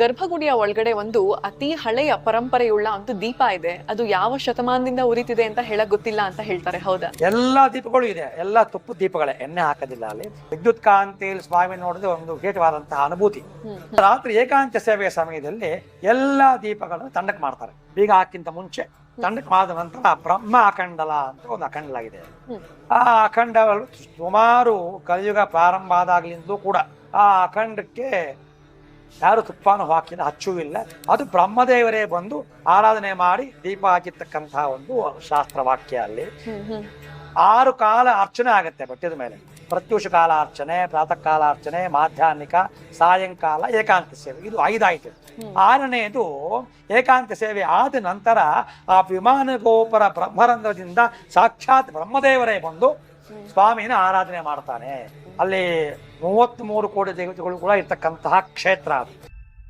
ಗರ್ಭಗುಡಿಯ ಒಳಗಡೆ ಒಂದು ಅತಿ ಹಳೆಯ ಪರಂಪರೆಯುಳ್ಳ ಒಂದು ದೀಪ ಇದೆ. ಅದು ಯಾವ ಶತಮಾನದಿಂದ ಉರಿತಿದೆ ಅಂತ ಹೇಳಕ್ ಗೊತ್ತಿಲ್ಲ ಅಂತ ಹೇಳ್ತಾರೆ. ಹೌದಾ? ಎಲ್ಲಾ ದೀಪಗಳು ಇದೆ. ಎಲ್ಲಾ ತುಪ್ಪು ದೀಪಗಳೇ. ಎಣ್ಣೆ ಹಾಕೋದಿಲ್ಲ ಅಲ್ಲಿ. ವಿದ್ಯುತ್ ಕಾಂತಿಯಲ್ಲಿ ಸ್ವಾಮಿ ನೋಡಿದ್ರೆ ಒಂದು ವಿಶೇಷವಾದಂತಹ ಅನುಭೂತಿ. ರಾತ್ರಿ ಏಕಾಂತ ಸೇವೆಯ ಸಮಯದಲ್ಲಿ ಎಲ್ಲಾ ದೀಪಗಳನ್ನು ತಂಡಕ್ಕೆ ಮಾಡ್ತಾರೆ. ಬೀಗ ಹಾಕಿಂತ ಮುಂಚೆ. ತಂಡಕ್ಕೆ ಮಾಡಿದ ನಂತರ ಬ್ರಹ್ಮ ಅಖಂಡಲ ಅಂತ ಒಂದು ಅಖಂಡಲಾಗಿದೆ ಆ ಅಖಂಡಗಳು ಸುಮಾರು ಕಲಿಯುಗ ಪ್ರಾರಂಭ ಆದಾಗ್ಲಿಂದಲೂ ಕೂಡ ಆ ಅಖಂಡಕ್ಕೆ ಯಾರು ತುಪ್ಪಾನು ಹಾಕಿದ ಹಚ್ಚುವಿಲ್ಲ ಅದು ಬ್ರಹ್ಮದೇವರೇ ಬಂದು ಆರಾಧನೆ ಮಾಡಿ ದೀಪ ಹಾಕಿರ್ತಕ್ಕಂತಹ ಒಂದು ಶಾಸ್ತ್ರ ವಾಕ್ಯ ಅಲ್ಲಿ. ಆರು ಕಾಲ ಅರ್ಚನೆ ಆಗುತ್ತೆ ಬಟ್ಟೆದ ಮೇಲೆ. ಪ್ರತ್ಯೂಷ ಕಾಲ ಅರ್ಚನೆ ಪ್ರಾತಃ ಕಾಲ ಅರ್ಚನೆ ಮಾಧ್ಯಾಹ್ನಿಕ ಸಾಯಂಕಾಲ ಏಕಾಂತ ಸೇವೆ. ಇದು ಐದಾಯ್ತು. ಆರನೆಯದು ಏಕಾಂತ ಸೇವೆ ಆದ ನಂತರ ಆ ವಿಮಾನ ಗೋಪುರ ಬ್ರಹ್ಮರಂಧ್ರದಿಂದ ಸಾಕ್ಷಾತ್ ಬ್ರಹ್ಮದೇವರೇ ಬಂದು ಸ್ವಾಮಿನ ಆರಾಧನೆ ಮಾಡ್ತಾನೆ. ಅಲ್ಲಿ ಮೂವತ್ತ್ ಮೂರು ಕೋಟಿ ದೇವತೆಗಳು ಕೂಡ ಇರ್ತಕ್ಕಂತಹ ಕ್ಷೇತ್ರ ಅದು.